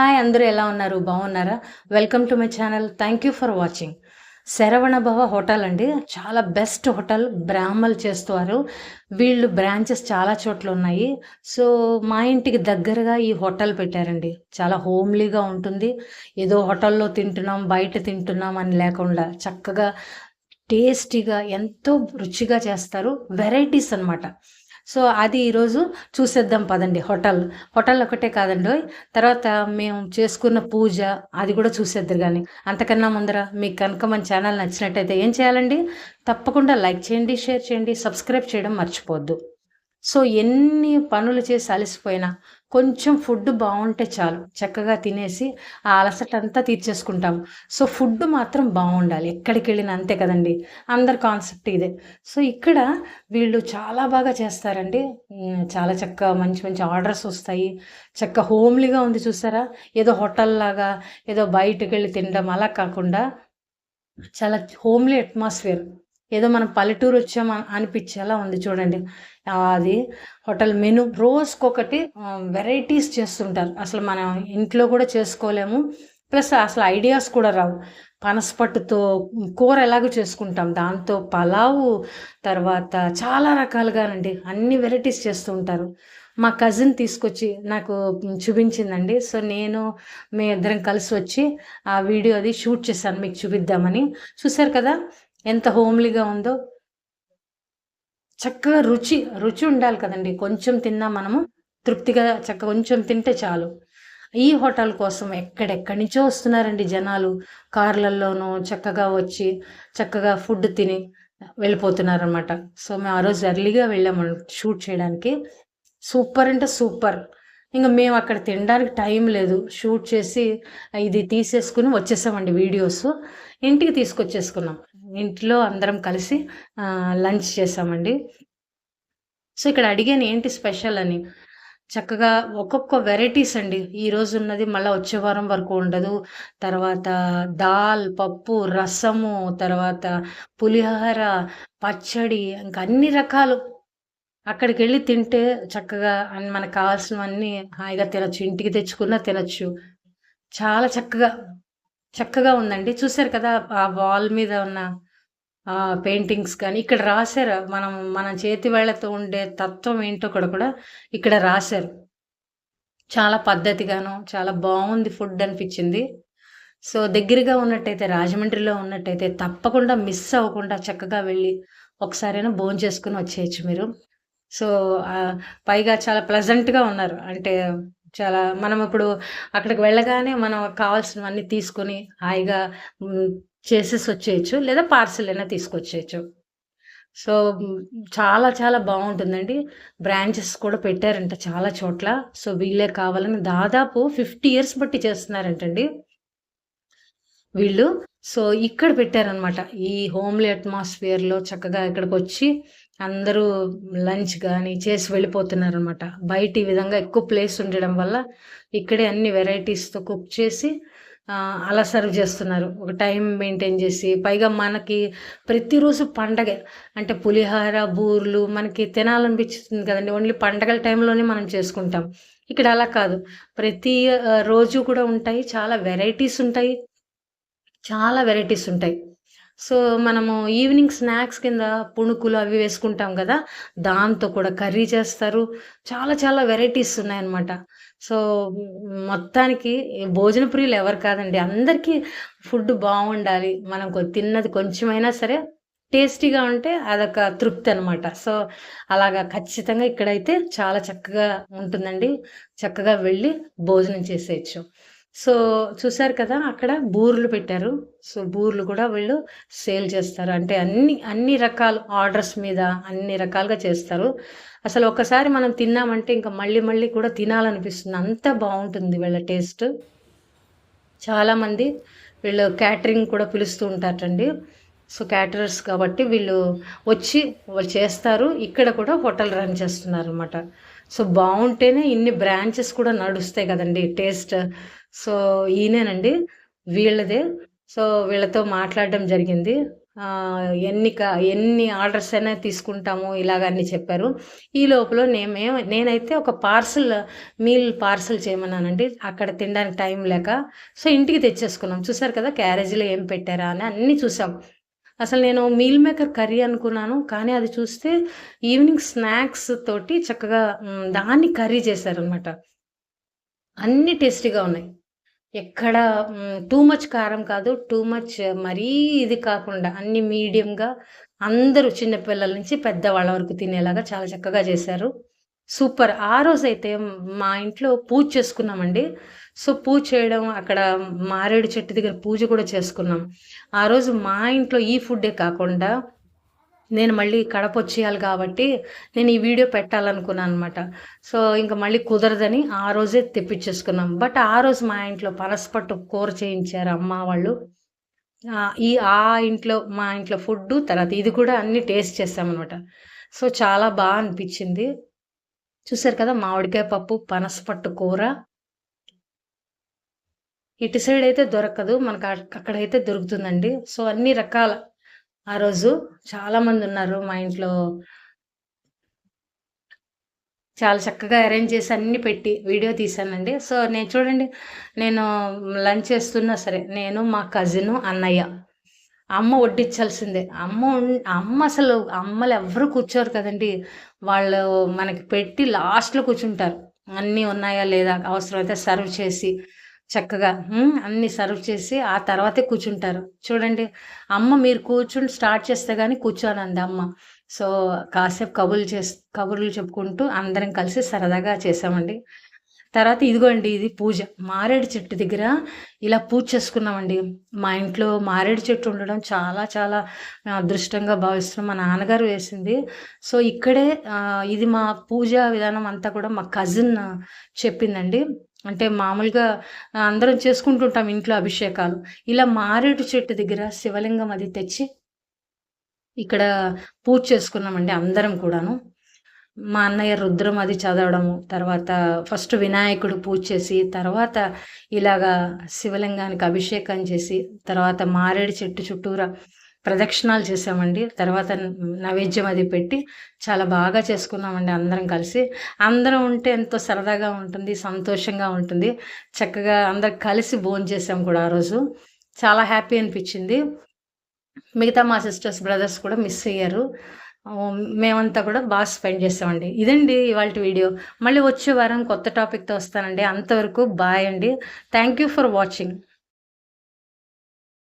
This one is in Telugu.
హాయ్ అందరూ ఎలా ఉన్నారు? బాగున్నారా? Welcome to my channel. Thank you for watching. Saravana Bhava hotel అండి. చాలా బెస్ట్ హోటల్ బ్రాహ్మలు చేస్తారు వీళ్ళు బ్రాంచెస్ చాలా చోట్ల ఉన్నాయి. సో మా ఇంటికి దగ్గరగా ఈ హోటల్ పెట్టారండి. చాలా హోమ్లీగా ఉంటుంది. ఏదో హోటల్లో తింటున్నాం బయట తింటున్నాం అని లేకుండా చక్కగా టేస్టీగా ఎంతో రుచిగా చేస్తారు. వెరైటీస్ అన్నమాట. సో అది ఈరోజు చూసేద్దాం పదండి హోటల్. హోటల్ ఒకటే కాదండి. తర్వాత మేము చేసుకున్న పూజ అది కూడా చూసేద్దరు కానీ అంతకన్నా ముందర మీకు కనుక మన ఛానల్ నచ్చినట్టయితే ఏం చేయాలండి? తప్పకుండా లైక్ చేయండి షేర్ చేయండి సబ్స్క్రైబ్ చేయడం మర్చిపోద్దు సో ఎన్ని పనులు చేసి అలసిపోయినా కొంచెం ఫుడ్ బాగుంటే చాలు. చక్కగా తినేసి ఆ అలసట అంతా తీర్చేసుకుంటాం. సో ఫుడ్ మాత్రం బాగుండాలి. ఎక్కడికి వెళ్ళినా అంతే కదండి. అందరి కాన్సెప్ట్ ఇదే. సో ఇక్కడ వీళ్ళు చాలా బాగా చేస్తారండి. చాలా చక్కగా మంచి మంచి ఆర్డర్స్ వస్తాయి. చక్క హోమ్లీగా ఉంది చూసారా? ఏదో హోటల్ లాగా ఏదో బయటకు వెళ్ళి తినడం అలా కాకుండా చాలా హోమ్లీ అట్మాస్ఫియర్. ఏదో మనం పల్లెటూరు వచ్చాం అనిపించేలా ఉంది చూడండి. అది హోటల్ మెను రోజుకొకటి వెరైటీస్ చేస్తుంటారు. అసలు మనం ఇంట్లో కూడా చేసుకోలేము. ప్లస్ అసలు ఐడియాస్ కూడా రావు. పనసపట్టుతో కూర ఎలాగో చేసుకుంటాం. దాంతో పలావు తర్వాత చాలా రకాలుగానండి. అన్ని వెరైటీస్ చేస్తూ ఉంటారు. మా కజిన్ తీసుకొచ్చి నాకు చూపించిందండి. సో నేను మీ ఇద్దరం కలిసి వచ్చి ఆ వీడియో అది షూట్ చేశాను. మీకు చూపిద్దామని. చూసారు కదా? ఎంత హోమ్లీగా ఉందో. చక్కగా రుచి రుచి ఉండాలి కదండి. కొంచెం తిన్నా మనము తృప్తిగా చక్క కొంచెం తింటే చాలు. ఈ హోటల్ కోసం ఎక్కడెక్కడి నుంచో వస్తున్నారండి జనాలు. కార్లల్లోనూ చక్కగా వచ్చి చక్కగా ఫుడ్ తిని వెళ్ళిపోతున్నారనమాట సో మేము ఆ రోజు ఎర్లీగా వెళ్ళాము షూట్ చేయడానికి. సూపర్ అంటే సూపర్. ఇంకా మేము అక్కడ తినడానికి టైం లేదు. షూట్ చేసి ఇది తీసేసుకుని వచ్చేసామండి వీడియోస్. ఇంటికి తీసుకొచ్చేసుకున్నాం. ఇంట్లో అందరం కలిసి లంచ్ చేసామండి. సో ఇక్కడ అడిగాను ఏంటి స్పెషల్ అని. చక్కగా ఒక్కొక్క వెరైటీస్ అండి. ఈ రోజు ఉన్నది మళ్ళీ వచ్చే వారం వరకు ఉండదు. తర్వాత దాల్ పప్పు రసము తర్వాత పులిహోర పచ్చడి ఇంకా అన్ని రకాలు. అక్కడికి వెళ్ళి తింటే చక్కగా అన్ని మనకు కావాల్సినవన్నీ హాయిగా తినచ్చు. ఇంటికి తెచ్చుకున్నా తినచ్చు. చాలా చక్కగా చక్కగా ఉందండి. చూసారు కదా ఆ వాల్ మీద ఉన్న ఆ పెయింటింగ్స్ కానీ ఇక్కడ రాశారు. మనం మన చేతి వేళ్ళతో ఉండే తత్వం ఏంటో కూడా కూడా ఇక్కడ రాశారు. చాలా పద్ధతిగాను చాలా బాగుంది ఫుడ్ అనిపించింది. సో దగ్గరగా ఉన్నట్టయితే రాజమండ్రిలో ఉన్నట్టయితే తప్పకుండా మిస్ అవ్వకుండా చక్కగా వెళ్ళి ఒకసారైనా భోజనం చేసుకుని వచ్చేయచ్చు మీరు. సో పైగా చాలా ప్లెజెంట్గా ఉన్నారు. అంటే చాలా మనం ఇప్పుడు అక్కడికి వెళ్ళగానే మనం కావాల్సినవన్నీ తీసుకొని హాయిగా చేసేసి వచ్చేయచ్చు. లేదా పార్సిల్ అయినా తీసుకొచ్చేయచ్చు. సో చాలా చాలా బాగుంటుందండి. బ్రాంచెస్ కూడా పెట్టారంట చాలా చోట్ల. సో వీళ్ళే కావాలని దాదాపు ఫిఫ్టీ ఇయర్స్ బట్టి చేస్తున్నారంటండి వీళ్ళు. సో ఇక్కడ పెట్టారనమాట. ఈ హోమ్లీ అట్మాస్ఫియర్లో చక్కగా ఇక్కడికి వచ్చి అందరూ లంచ్ కానీ చేసి వెళ్ళిపోతున్నారు అనమాట బయట ఈ విధంగా ఎక్కువ ప్లేస్ ఉండడం వల్ల ఇక్కడే అన్ని వెరైటీస్తో కుక్ చేసి అలా సర్వ్ చేస్తున్నారు. ఒక టైం మెయింటైన్ చేసి పైగా మనకి ప్రతిరోజు పండగే. అంటే పులిహార బూర్లు మనకి తినాలనిపిస్తుంది కదండి. ఓన్లీ పండగల టైంలోనే మనం చేసుకుంటాం. ఇక్కడ అలా కాదు. ప్రతి రోజు కూడా ఉంటాయి. చాలా వెరైటీస్ ఉంటాయి. చాలా వెరైటీస్ ఉంటాయి. సో మనము ఈవినింగ్ స్నాక్స్ కింద పుణుకులు అవి వేసుకుంటాం కదా దాంతో కూడా కర్రీ చేస్తారు. చాలా చాలా వెరైటీస్ ఉన్నాయన్నమాట. సో మొత్తానికి భోజన ప్రియులు ఎవరు కాదండి అందరికీ ఫుడ్ బాగుండాలి. మనం తిన్నది కొంచెమైనా సరే టేస్టీగా ఉంటే అదొక తృప్తి అనమాట సో అలాగా ఖచ్చితంగా ఇక్కడైతే చాలా చక్కగా ఉంటుందండి. చక్కగా వెళ్ళి భోజనం చేసేయచ్చు. సో చూసారు కదా అక్కడ బూర్లు పెట్టారు. సో బూర్లు కూడా వీళ్ళు సేల్ చేస్తారు. అంటే అన్ని అన్ని రకాల ఆర్డర్స్ మీద అన్ని రకాలుగా చేస్తారు. అసలు ఒకసారి మనం తిన్నామంటే ఇంకా మళ్ళీ మళ్ళీ కూడా తినాలనిపిస్తుంది. అంత బాగుంటుంది వీళ్ళ టేస్ట్. చాలామంది వీళ్ళు క్యాటరింగ్ కూడా పిలుస్తూ ఉంటారండి. సో క్యాటరర్స్ కాబట్టి వీళ్ళు వచ్చి వాళ్ళు చేస్తారు. ఇక్కడ కూడా హోటల్ రన్ చేస్తున్నారు అనమాట సో బాగుంటేనే ఇన్ని బ్రాంచెస్ కూడా నడుస్తాయి కదండి. టేస్ట్ సో ఈయనేనండి. వీళ్ళదే. సో వీళ్ళతో మాట్లాడడం జరిగింది. ఎన్ని క ఎన్ని ఆర్డర్స్ అయినా తీసుకుంటాము ఇలాగ అన్ని చెప్పారు. ఈ లోపల నేమే నేనైతే ఒక పార్సల్ మీల్ పార్సల్ చేయమన్నానండి. అక్కడ తినడానికి టైం లేక. సో ఇంటికి తెచ్చేసుకున్నాం. చూసారు కదా క్యారేజీలో ఏం పెట్టారా అని అన్నీ చూసాం. అసలు నేను మీల్ మేకర్ కర్రీ అనుకున్నాను. కానీ అది చూస్తే ఈవినింగ్ స్నాక్స్ తోటి చక్కగా దాన్ని కర్రీ చేశారనమాట అన్ని టేస్టీగా ఉన్నాయి. ఎక్కడ టూ మచ్ కారం కాదు టూ మచ్ మరీ ఇది కాకుండా అన్ని మీడియంగా అందరూ చిన్నపిల్లల నుంచి పెద్దవాళ్ళ వరకు తినేలాగా చాలా చక్కగా చేశారు. సూపర్. ఆ రోజు అయితే మా ఇంట్లో పూజ చేసుకున్నామండి. సో పూజ చేయడం అక్కడ మారేడు చెట్టు దగ్గర పూజ కూడా చేసుకున్నాం. ఆ రోజు మా ఇంట్లో ఈ ఫుడ్డే కాకుండా నేను మళ్ళీ కడప వచ్చేయాలి కాబట్టి నేను ఈ వీడియో పెట్టాలనుకున్నాను అనమాట సో ఇంకా మళ్ళీ కుదరదని ఆ రోజే తెప్పించేసుకున్నాం. బట్ ఆ రోజు మా ఇంట్లో పనసపట్టు కూర చేయించారు అమ్మ వాళ్ళు. ఈ ఆ ఇంట్లో మా ఇంట్లో ఫుడ్ తర్వాత ఇది కూడా అన్ని టేస్ట్ చేసామన్నమాట సో చాలా బాగా అనిపించింది. చూసారు కదా మామిడికాయ పప్పు పనసపట్టు కూర. ఇటు సైడ్ అయితే దొరకదు. మనకు అక్కడైతే దొరుకుతుందండి. సో అన్ని రకాల ఆ రోజు చాలా మంది ఉన్నారు మా ఇంట్లో. చాలా చక్కగా అరేంజ్ చేసి అన్ని పెట్టి వీడియో తీశానండి సో నేను చూడండి నేను లంచ్ చేస్తున్నా సరే నేను మా కజిన్ అన్నయ్య. అమ్మ వడ్డించాల్సిందే. అమ్మ అమ్మ అసలు అమ్మలు ఎవరు కూర్చోరు కదండి. వాళ్ళు మనకి పెట్టి లాస్ట్లో కూర్చుంటారు. అన్నీ ఉన్నాయా లేదా అవసరమైతే సర్వ్ చేసి చక్కగా. అన్ని సర్వ్ చేసి ఆ తర్వాతే కూర్చుంటారు. చూడండి అమ్మ మీరు కూర్చుని స్టార్ట్ చేస్తే కానీ కూర్చోనండి అమ్మ. సో కాసేపు కబుర్లు చేస్ కబుర్లు చెప్పుకుంటూ అందరం కలిసి సరదాగా చేసామండి. తర్వాత ఇదిగోండి ఇది పూజ. మారేడు చెట్టు దగ్గర ఇలా పూజ చేసుకున్నామండి. మా ఇంట్లో మారేడు చెట్టు ఉండడం చాలా చాలా అదృష్టంగా భావిస్తున్నాం. మా నాన్నగారు వేసింది. సో ఇక్కడే ఇది మా పూజా విధానం అంతా కూడా మా కజిన్ చెప్పిందండి. అంటే మామూలుగా అందరం చేసుకుంటుంటాం ఇంట్లో అభిషేకాలు. ఇలా మారేడు చెట్టు దగ్గర శివలింగం అది తెచ్చి ఇక్కడ పూజ చేసుకున్నామండి అందరం కూడాను. మా అన్నయ్య రుద్రం అది చదవడము తర్వాత ఫస్ట్ వినాయకుడు పూజ చేసి తర్వాత ఇలాగా శివలింగానికి అభిషేకం చేసి తర్వాత మారేడు చెట్టు చుట్టూరా ప్రదక్షిణాలు చేసామండి తర్వాత నైవేద్యం అది పెట్టి చాలా బాగా చేసుకున్నామండి అందరం కలిసి. అందరం ఉంటే ఎంతో సరదాగా ఉంటుంది సంతోషంగా ఉంటుంది. చక్కగా అందరం కలిసి భోజనం చేసాం కూడా ఆ రోజు. చాలా హ్యాపీ అనిపించింది. మిగతా మా సిస్టర్స్ బ్రదర్స్ కూడా మిస్ అయ్యారు. మేమంతా కూడా బాగా స్పెండ్ చేసామండి ఇదండి ఇవాళ వీడియో. మళ్ళీ వచ్చే వారం కొత్త టాపిక్తో వస్తానండి. అంతవరకు బాయ్ అండి. Thank you for watching.